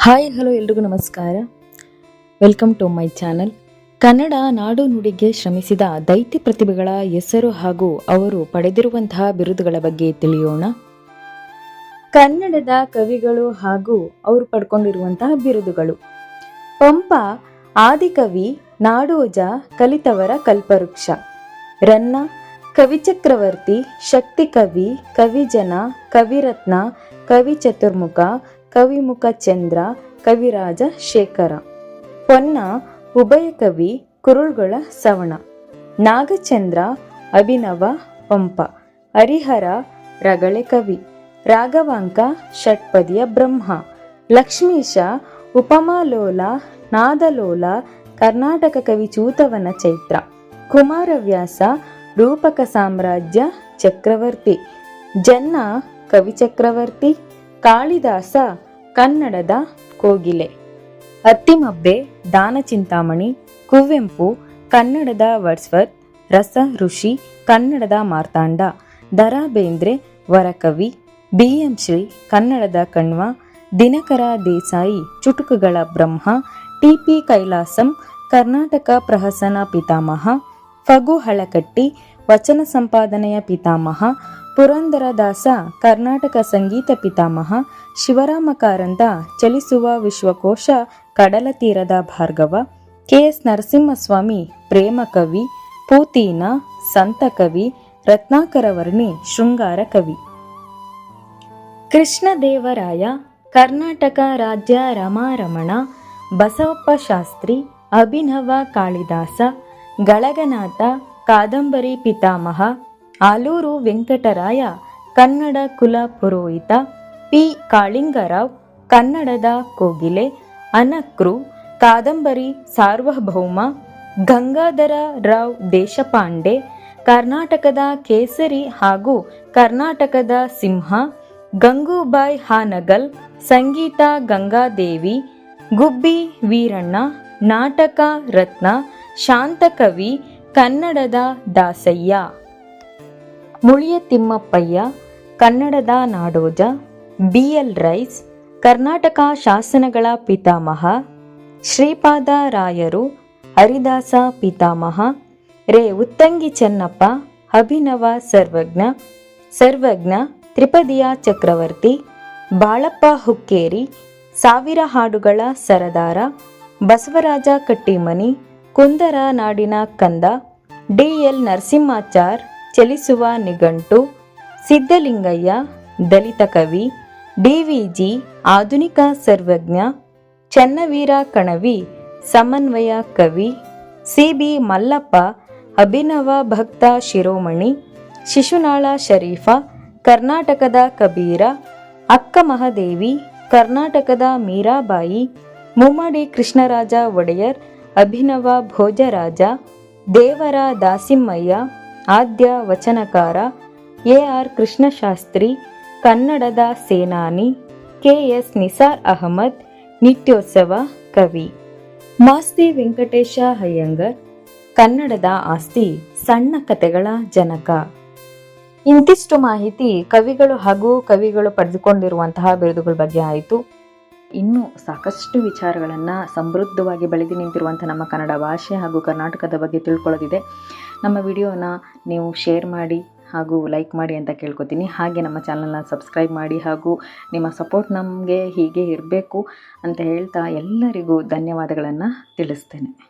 Hi, hello ಎಲ್ರಿಗೂ ನಮಸ್ಕಾರ. Welcome to my channel Kannada ನಾಡು ನುಡಿಗೆ ಶ್ರಮಿಸಿದ ದೈತ್ಯ ಪ್ರತಿಭೆಗಳ ಹೆಸರು ಹಾಗೂ ಅವರು ಪಡೆದಿರುವಂತಹ ಬಿರುದುಗಳ ಬಗ್ಗೆ ತಿಳಿಯೋಣ. ಕನ್ನಡದ ಕವಿಗಳು ಹಾಗೂ ಅವರು ಪಡ್ಕೊಂಡಿರುವಂತಹ ಬಿರುದುಗಳು. ಪಂಪ, ಆದಿಕವಿ, ನಾಡೋಜ, ಕಲಿತವರ ಕಲ್ಪವೃಕ್ಷ. ರನ್ನ, ಕವಿಚಕ್ರವರ್ತಿ, ಶಕ್ತಿ ಕವಿ, ಕವಿಜನ, ಕವಿರತ್ನ, ಕವಿ ಚತುರ್ಮುಖ ಕವಿಮುಖ ಚಂದ್ರ, ಕವಿರಾಜ ಶೇಖರ. ಪೊನ್ನ, ಉಭಯ ಕವಿ, ಕುರುಳ್ಗಳ ಸವಣ. ನಾಗಚಂದ್ರ, ಅಭಿನವ, ಪಂಪ. ಹರಿಹರ, ರಗಳೆ ಕವಿ. ರಾಘವಾಂಕ, ಷಟ್ಪದಿಯ ಬ್ರಹ್ಮ. ಲಕ್ಷ್ಮೀಶ ಉಪಮಾಲೋಲ ನಾದಲೋಲ ಕರ್ನಾಟಕ ಕವಿ ಚೂತವನ ಚೈತ್ರ. ಕುಮಾರವ್ಯಾಸ, ರೂಪಕ ಸಾಮ್ರಾಜ್ಯ ಚಕ್ರವರ್ತಿ. ಜನ್ನ, ಕವಿ ಚಕ್ರವರ್ತಿ. ಕಾಳಿದಾಸ ಕನ್ನಡದ ಕೋಗಿಲೆ. ಅತ್ತಿಮಬ್ಬೆ, ದಾನಚಿಂತಾಮಣಿ, ಕುವೆಂಪು, ಕನ್ನಡದ ವರ್ಸ್ವತ್ ರಸ ಋಷಿ ಕನ್ನಡದ ಮಾರ್ತಾಂಡ ದರಾ ಬೇಂದ್ರೆ ವರಕವಿ ಬಿ ಎಂ ಶ್ರೀ ಕನ್ನಡದ ಕಣ್ವ, ದಿನಕರ ದೇಸಾಯಿ, ಚುಟುಕುಗಳ ಬ್ರಹ್ಮ ಟಿ ಪಿ ಕೈಲಾಸಂ, ಕರ್ನಾಟಕ ಪ್ರಹಸನ ಪಿತಾಮಹ, ಫಗು ಹಳಕಟ್ಟಿ ವಚನ ಸಂಪಾದನೆಯ ಪಿತಾಮಹ ಪುರಂದರದಾಸ ಕರ್ನಾಟಕ ಸಂಗೀತ ಪಿತಾಮಹ ಶಿವರಾಮ ಕಾರಂತ ಚಲಿಸುವ ವಿಶ್ವಕೋಶ, ಕಡಲ ತೀರದ ಭಾರ್ಗವ, ಕೆ. ಎಸ್. ನರಸಿಂಹಸ್ವಾಮಿ, ಪ್ರೇಮ ಕವಿ, ಪೂತೀನ, ಸಂತ ಕವಿ, ರತ್ನಾಕರವರ್ಣಿ, ಶೃಂಗಾರ ಕವಿ. ಕೃಷ್ಣದೇವರಾಯ, ಕರ್ನಾಟಕ ರಾಜ್ಯ ರಮಾರಮಣ, ಬಸವಪ್ಪ ಶಾಸ್ತ್ರಿ, ಅಭಿನವ ಕಾಳಿದಾಸ, ಗಳಗನಾಥ ಕಾದಂಬರಿ ಪಿತಾಮಹ, ಆಲೂರು ವೆಂಕಟರಾಯ, ಕನ್ನಡ ಕುಲ ಪುರೋಹಿತ, ಪಿ. ಕಾಳಿಂಗರಾವ್, ಕನ್ನಡದ ಕೋಗಿಲೆ, ಅನಕ್ರು, ಕಾದಂಬರಿ ಸಾರ್ವಭೌಮ, ಗಂಗಾಧರ ರಾವ್ ದೇಶಪಾಂಡೆ, ಕರ್ನಾಟಕದ ಕೇಸರಿ ಹಾಗೂ ಕರ್ನಾಟಕದ ಸಿಂಹ, ಗಂಗೂಬಾಯ್ ಹಾನಗಲ್, ಸಂಗೀತ ಗಂಗಾದೇವಿ, ಗುಬ್ಬಿ ವೀರಣ್ಣ, ನಾಟಕ ರತ್ನ, ಶಾಂತಕವಿ ಕನ್ನಡದ ದಾಸಯ್ಯ. ಮುಳಿಯ ತಿಮ್ಮಪ್ಪಯ್ಯ ಕನ್ನಡದ ನಾಡೋಜ. ಬಿ ಎಲ್ ರೈಸ್, ಕರ್ನಾಟಕ ಶಾಸನಗಳ ಪಿತಾಮಹ. ಶ್ರೀಪಾದ ರಾಯರು, ಹರಿದಾಸ ಪಿತಾಮಹ. ರೇ ಉತ್ತಂಗಿ ಚೆನ್ನಪ್ಪ, ಅಭಿನವ ಸರ್ವಜ್ಞ. ಸರ್ವಜ್ಞ, ತ್ರಿಪದಿಯ ಚಕ್ರವರ್ತಿ. ಬಾಳಪ್ಪ ಹುಕ್ಕೇರಿ, ಸಾವಿರ ಹಾಡುಗಳ ಸರದಾರ. ಬಸವರಾಜ ಕಟ್ಟಿಮನಿ, ಕುಂದರ ನಾಡಿನ ಕಂದ. ಡಿ ಎಲ್ ನರಸಿಂಹಾಚಾರ್, ಚಲಿಸುವ ನಿಘಂಟು, ಸಿದ್ಧಲಿಂಗಯ್ಯ, ದಲಿತ ಕವಿ ಡಿವಿಜಿ ಆಧುನಿಕ ಸರ್ವಜ್ಞ, ಚನ್ನವೀರ ಕಣವಿ, ಸಮನ್ವಯ ಕವಿ ಸಿಬಿ ಮಲ್ಲಪ್ಪ, ಅಭಿನವ ಭಕ್ತ ಶಿರೋಮಣಿ, ಶಿಶುನಾಳ ಶರೀಫ, ಕರ್ನಾಟಕದ ಕಬೀರ, ಅಕ್ಕ ಮಹಾದೇವಿ, ಕರ್ನಾಟಕದ ಮೀರಾಬಾಯಿ, ಮುಮ್ಮಡಿ ಕೃಷ್ಣರಾಜ ಒಡೆಯರ್, ಅಭಿನವ ಭೋಜರಾಜ ದೇವರ ದಾಸಿಮ್ಮಯ್ಯ, ಆದ್ಯ ವಚನಕಾರ ಎ ಆರ್ ಕೃಷ್ಣಶಾಸ್ತ್ರಿ, ಕನ್ನಡದ ಸೇನಾನಿ ಕೆ ಎಸ್ ನಿಸಾರ್ ಅಹಮದ್, ನಿತ್ಯೋತ್ಸವ ಕವಿ. ಮಾಸ್ತಿ ವೆಂಕಟೇಶ ಅಯ್ಯಂಗರ್, ಕನ್ನಡದ ಆಸ್ತಿ, ಸಣ್ಣ ಕಥೆಗಳ ಜನಕ. ಇಂತಿಷ್ಟು ಮಾಹಿತಿ ಕವಿಗಳು ಹಾಗೂ ಕವಿಗಳು ಪಡೆದುಕೊಂಡಿರುವಂತಹ ಬಿರುದುಗಳ ಬಗ್ಗೆ ಆಯಿತು. ಇನ್ನೂ ಸಾಕಷ್ಟು ವಿಚಾರಗಳನ್ನು ಸಮೃದ್ಧವಾಗಿ ಬೆಳೆದು ನಿಂತಿರುವಂಥ ನಮ್ಮ ಕನ್ನಡ ಭಾಷೆ ಹಾಗೂ ಕರ್ನಾಟಕದ ಬಗ್ಗೆ ತಿಳ್ಕೊಳ್ಳೋದಿದೆ. ನಮ್ಮ ವಿಡಿಯೋನ ನೀವು ಶೇರ್ ಮಾಡಿ ಹಾಗೂ ಲೈಕ್ ಮಾಡಿ ಅಂತ ಕೇಳ್ಕೊತೀನಿ. ಹಾಗೆ ನಮ್ಮ ಚಾನಲ್ನ ಸಬ್ಸ್ಕ್ರೈಬ್ ಮಾಡಿ ಹಾಗೂ ನಿಮ್ಮ ಸಪೋರ್ಟ್ ನಮಗೆ ಹೀಗೆ ಇರಬೇಕು ಅಂತ ಹೇಳ್ತಾ ಎಲ್ಲರಿಗೂ ಧನ್ಯವಾದಗಳನ್ನು ತಿಳಿಸ್ತೇನೆ.